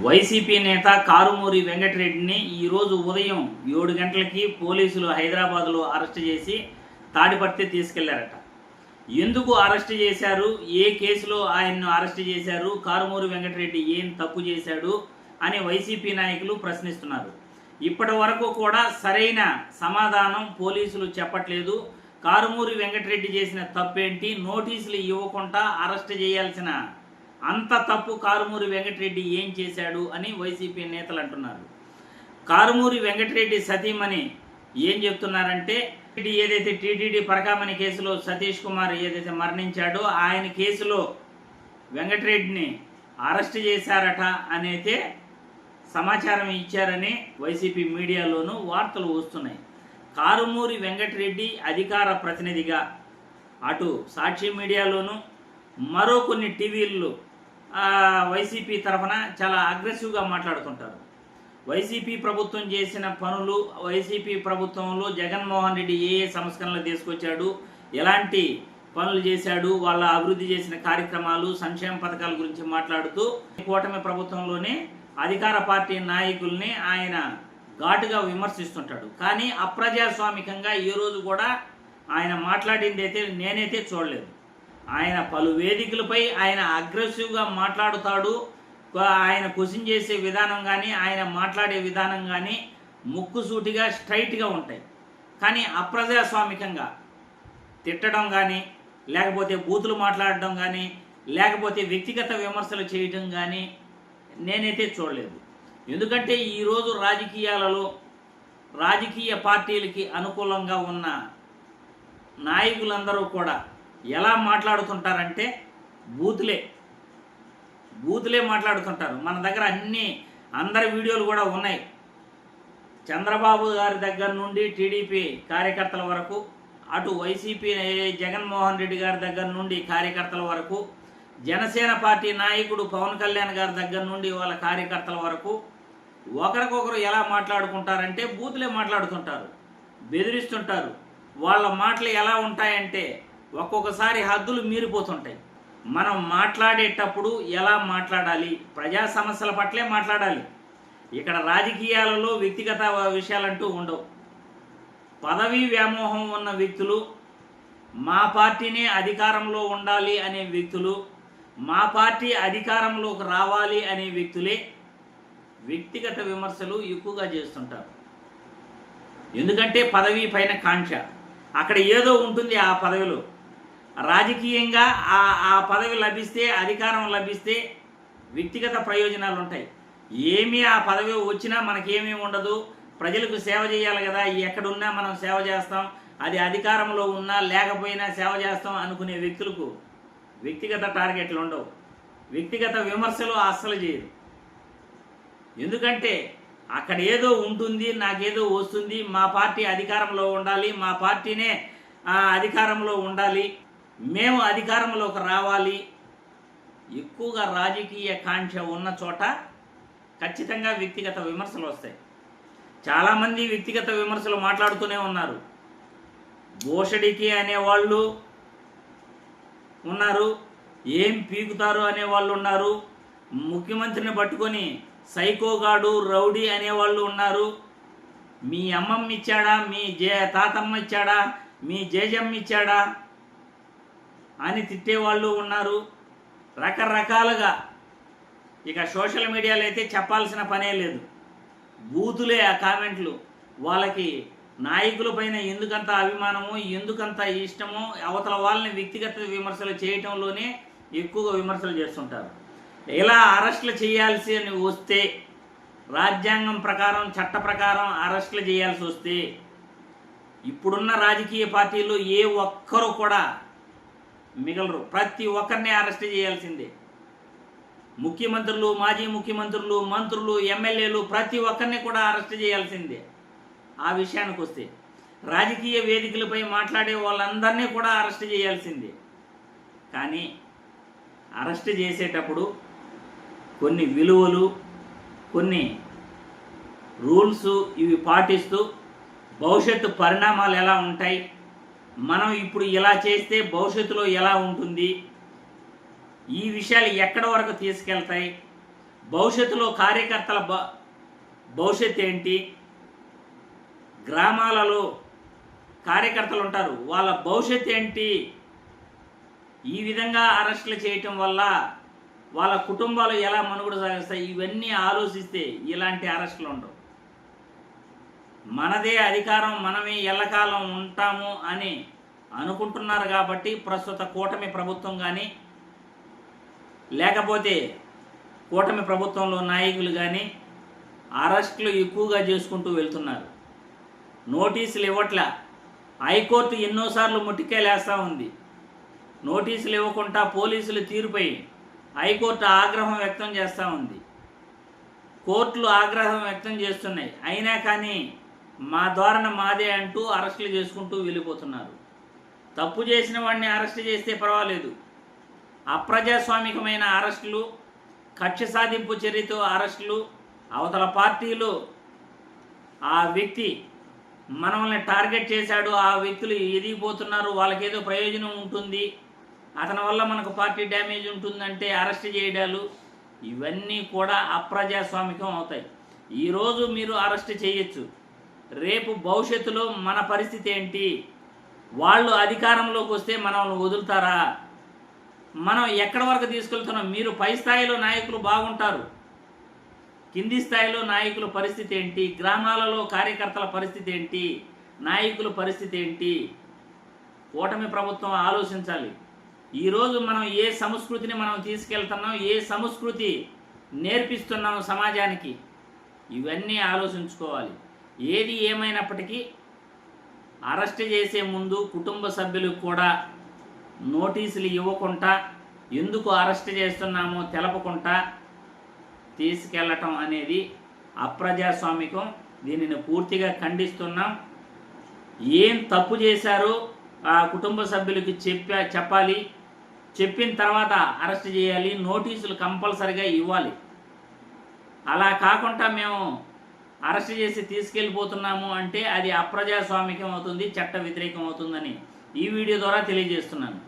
YCP నేత కారుమూరి వెంకటరెడ్డిని ఈరోజు ఉదయం ఏడు గంటలకి పోలీసులు హైదరాబాద్లో అరెస్ట్ చేసి తాడిపత్రి తీసుకెళ్ళారట. ఎందుకు అరెస్ట్ చేశారు? ఏ కేసులో ఆయన్ను అరెస్ట్ చేశారు? కారుమూరి వెంకటరెడ్డి ఏం తప్పు చేశాడు? అని వైసీపీ నాయకులు ప్రశ్నిస్తున్నారు. ఇప్పటి వరకు కూడా సరైన సమాధానం పోలీసులు చెప్పట్లేదు. కారుమూరి వెంకటరెడ్డి చేసిన తప్పేంటి? నోటీసులు ఇవ్వకుండా అరెస్ట్ చేయాల్సిన అంత తప్పు కారుమూరి వెంకటరెడ్డి ఏం చేశాడు అని వైసీపీ నేతలు అంటున్నారు. కారుమూరి వెంకటరెడ్డి సతీమణి ఏం చెప్తున్నారంటే ఏదైతే టీటీడీ పరకామణి కేసులో సతీష్ కుమార్ ఏదైతే మరణించాడో ఆయన కేసులో వెంకటరెడ్డిని అరెస్ట్ చేశారట అనైతే సమాచారం ఇచ్చారని వైసీపీ మీడియాలోనూ వార్తలు వస్తున్నాయి. కారుమూరి వెంకటరెడ్డి అధికార ప్రతినిధిగా అటు సాక్షి మీడియాలోను మరో కొన్ని టీవీల్లో వైసీపీ తరఫున చాలా అగ్రెసివ్గా మాట్లాడుతుంటారు. వైసీపీ ప్రభుత్వం చేసిన పనులు వైసీపీ ప్రభుత్వంలో జగన్మోహన్ రెడ్డి ఏ ఏ సంస్కరణలు తీసుకొచ్చాడు ఎలాంటి పనులు చేశాడు వాళ్ళ అభివృద్ధి చేసిన కార్యక్రమాలు సంక్షేమ పథకాల గురించి మాట్లాడుతూ కూటమి ప్రభుత్వంలోనే అధికార పార్టీ నాయకుల్ని ఆయన ఘాటుగా విమర్శిస్తుంటాడు. కానీ అప్రజాస్వామికంగా ఈ రోజు కూడా ఆయన మాట్లాడింది అయితే నేనైతే చూడలేదు. ఆయన పలు వేదికలపై ఆయన అగ్రెసివ్గా మాట్లాడుతాడు. ఆయన క్వశ్చన్ చేసే విధానం కానీ ఆయన మాట్లాడే విధానం కానీ ముక్కుసూటిగా స్ట్రైట్గా ఉంటాయి. కానీ అప్రజాస్వామికంగా తిట్టడం కానీ లేకపోతే బూతులు మాట్లాడడం కానీ లేకపోతే వ్యక్తిగత విమర్శలు చేయడం కానీ నేనైతే చూడలేదు. ఎందుకంటే ఈరోజు రాజకీయాలలో రాజకీయ పార్టీలకి అనుకూలంగా ఉన్న నాయకులందరూ కూడా ఎలా మాట్లాడుతుంటారంటే బూతులే. బూతులే మాట్లాడుతుంటారు. మన దగ్గర అన్ని అందరి వీడియోలు కూడా ఉన్నాయి. చంద్రబాబు గారి దగ్గర నుండి టీడీపీ కార్యకర్తల వరకు అటు వైసీపీ జగన్మోహన్ రెడ్డి గారి దగ్గర నుండి కార్యకర్తల వరకు జనసేన పార్టీ నాయకుడు పవన్ కళ్యాణ్ గారి దగ్గర నుండి వాళ్ళ కార్యకర్తల వరకు ఒకరికొకరు ఎలా మాట్లాడుకుంటారంటే బూతులే మాట్లాడుతుంటారు. బెదిరిస్తుంటారు. వాళ్ళ మాటలు ఎలా ఉంటాయంటే ఒక్కొక్కసారి హద్దులు మీరిపోతుంటాయి. మనం మాట్లాడేటప్పుడు ఎలా మాట్లాడాలి? ప్రజా సమస్యల పట్లే మాట్లాడాలి. ఇక్కడ రాజకీయాలలో వ్యక్తిగత విషయాలంటూ ఉండవు. పదవీ వ్యామోహం ఉన్న వ్యక్తులు మా పార్టీనే అధికారంలో ఉండాలి అనే వ్యక్తులు మా పార్టీ అధికారంలోకి రావాలి అనే వ్యక్తులే వ్యక్తిగత విమర్శలు ఎక్కువగా చేస్తుంటారు. ఎందుకంటే పదవి పైన కాంక్ష. అక్కడ ఏదో ఉంటుంది ఆ పదవిలో. రాజకీయంగా ఆ ఆ పదవి లభిస్తే అధికారం లభిస్తే వ్యక్తిగత ప్రయోజనాలు ఉంటాయి ఏమీ ఆ పదవి వచ్చినా మనకేమీ ఉండదు. ప్రజలకు సేవ చేయాలి కదా ఎక్కడున్నా మనం సేవ చేస్తాం. అది అధికారంలో ఉన్నా లేకపోయినా సేవ చేస్తాం అనుకునే వ్యక్తులకు వ్యక్తిగత టార్గెట్లు ఉండవు. వ్యక్తిగత విమర్శలు అస్సలు చేయరు. ఎందుకంటే అక్కడ ఏదో ఉంటుంది నాకేదో వస్తుంది. మా పార్టీ అధికారంలో ఉండాలి మా పార్టీనే ఆ, అధికారంలో ఉండాలి. మేము అధికారంలోకి రావాలి. ఎక్కువగా రాజకీయ కాంక్ష ఉన్న చోట ఖచ్చితంగా వ్యక్తిగత విమర్శలు వస్తాయి. చాలామంది వ్యక్తిగత విమర్శలు మాట్లాడుతూనే ఉన్నారు. భూషడికి అనేవాళ్ళు ఉన్నారు. ఏం పీకుతారు అనేవాళ్ళు ఉన్నారు. ముఖ్యమంత్రిని పట్టుకొని సైకోగాడు రౌడీ అనేవాళ్ళు ఉన్నారు. మీ అమ్మమ్మ ఇచ్చాడా? మీ జే తాతమ్మ ఇచ్చాడా? మీ జేజమ్మ ఇచ్చాడా? అని తిట్టేవాళ్ళు ఉన్నారు. రకరకాలుగా. ఇక సోషల్ మీడియాలో అయితే చెప్పాల్సిన పనే లేదు. బూతులే ఆ కామెంట్లు. వాళ్ళకి నాయకుల పైన ఎందుకంత అభిమానము ఎందుకంత ఇష్టమో అవతల వాళ్ళని వ్యక్తిగత విమర్శలు చేయటంలోనే ఎక్కువగా విమర్శలు చేస్తుంటారు. ఇలా అరెస్టులు చేయాల్సి అని వస్తే రాజ్యాంగం ప్రకారం చట్ట ప్రకారం అరెస్టులు చేయాల్సి వస్తే ఇప్పుడున్న రాజకీయ పార్టీలు ఏ ఒక్కరు కూడా మిగలరు. ప్రతి ఒక్కరిని అరెస్ట్ చేయాల్సిందే. ముఖ్యమంత్రులు మాజీ ముఖ్యమంత్రులు మంత్రులు ఎమ్మెల్యేలు ప్రతి ఒక్కరిని కూడా అరెస్ట్ చేయాల్సిందే. ఆ విషయానికి వస్తే రాజకీయ వేదికలపై మాట్లాడే వాళ్ళందరినీ కూడా అరెస్ట్ చేయాల్సిందే. కానీ అరెస్ట్ చేసేటప్పుడు కొన్ని విలువలు కొన్ని రూల్స్ ఇవి పాటిస్తూ భవిష్యత్తు పరిణామాలు ఎలా ఉంటాయి? మనం ఇప్పుడు ఇలా చేస్తే భవిష్యత్తులో ఎలా ఉంటుంది? ఈ విషయాలు ఎక్కడ వరకు తీసుకెళ్తాయి? భవిష్యత్తులో కార్యకర్తల భ భవిష్యత్ ఏంటి? గ్రామాలలో కార్యకర్తలు ఉంటారు. వాళ్ళ భవిష్యత్ ఏంటి? ఈ విధంగా అరెస్టులు చేయటం వల్ల వాళ్ళ కుటుంబాలు ఎలా మనుగడ సాగిస్తాయి? ఇవన్నీ ఆలోచిస్తే ఇలాంటి అరెస్టులు ఉండవు. మనదే అధికారం మనమే ఎల్లకాలం ఉంటాము అని అనుకుంటున్నారు కాబట్టి ప్రస్తుత కూటమి ప్రభుత్వం కానీ లేకపోతే కూటమి ప్రభుత్వంలో నాయకులు కానీ అరెస్టులు ఎక్కువగా చేసుకుంటూ వెళ్తున్నారు. నోటీసులు ఇవ్వట్లా. హైకోర్టు ఎన్నోసార్లు ముట్టికాయలేస్తూ ఉంది. నోటీసులు ఇవ్వకుండా పోలీసులు తీరుపై హైకోర్టు ఆగ్రహం వ్యక్తం చేస్తూ ఉంది. కోర్టులు ఆగ్రహం వ్యక్తం చేస్తున్నాయి. అయినా కానీ మా ధోరణ మాదే అంటూ అరెస్టులు చేసుకుంటూ వెళ్ళిపోతున్నారు. తప్పు చేసిన వాడిని అరెస్ట్ చేస్తే పర్వాలేదు. అప్రజాస్వామికమైన అరెస్టులు కక్ష సాధింపు చర్యతో అరెస్టులు అవతల పార్టీలు ఆ వ్యక్తి మనల్ని టార్గెట్ చేశాడు ఆ వ్యక్తులు ఎదిగిపోతున్నారు వాళ్ళకేదో ప్రయోజనం ఉంటుంది అతని వల్ల మనకు పార్టీ డ్యామేజ్ ఉంటుందంటే అరెస్ట్ చేయడాలు ఇవన్నీ కూడా అప్రజాస్వామికం అవుతాయి. ఈరోజు మీరు అరెస్ట్ చేయొచ్చు. రేపు భవిష్యత్తులో మన పరిస్థితి ఏంటి? వాళ్ళు అధికారంలోకి వస్తే మనల్ని వదులుతారా? మనం ఎక్కడి వరకు తీసుకెళ్తున్నాం? మీరు పై స్థాయిలో నాయకులు బాగుంటారు. కింది స్థాయిలో నాయకుల పరిస్థితి ఏంటి? గ్రామాలలో కార్యకర్తల పరిస్థితి ఏంటి? నాయకుల పరిస్థితి ఏంటి? కూటమి ప్రభుత్వం ఆలోచించాలి. ఈరోజు మనం ఏ సంస్కృతిని మనం తీసుకెళ్తున్నాం? ఏ సంస్కృతి నేర్పిస్తున్నాం సమాజానికి? ఇవన్నీ ఆలోచించుకోవాలి. ఏది ఏమైనప్పటికీ అరెస్ట్ చేసే ముందు కుటుంబ సభ్యులకు కూడా నోటీసులు ఇవ్వకుండా ఎందుకు అరెస్ట్ చేస్తున్నామో తెలపకుండా తీసుకెళ్ళటం అనేది అప్రజాస్వామికం. దీనిని పూర్తిగా ఖండిస్తున్నాం. ఏం తప్పు చేశారో ఆ కుటుంబ సభ్యులకి చెప్పా చెప్పాలి. చెప్పిన తర్వాత అరెస్ట్ చేయాలి. నోటీసులు కంపల్సరిగా ఇవ్వాలి. అలా కాకుండా మేము అరెస్ట్ చేసి తీసుకెళ్ళిపోతున్నాము అంటే అది అప్రజాస్వామికం అవుతుంది చట్ట వ్యతిరేకం అవుతుందని ఈ వీడియో ద్వారా తెలియజేస్తున్నాను.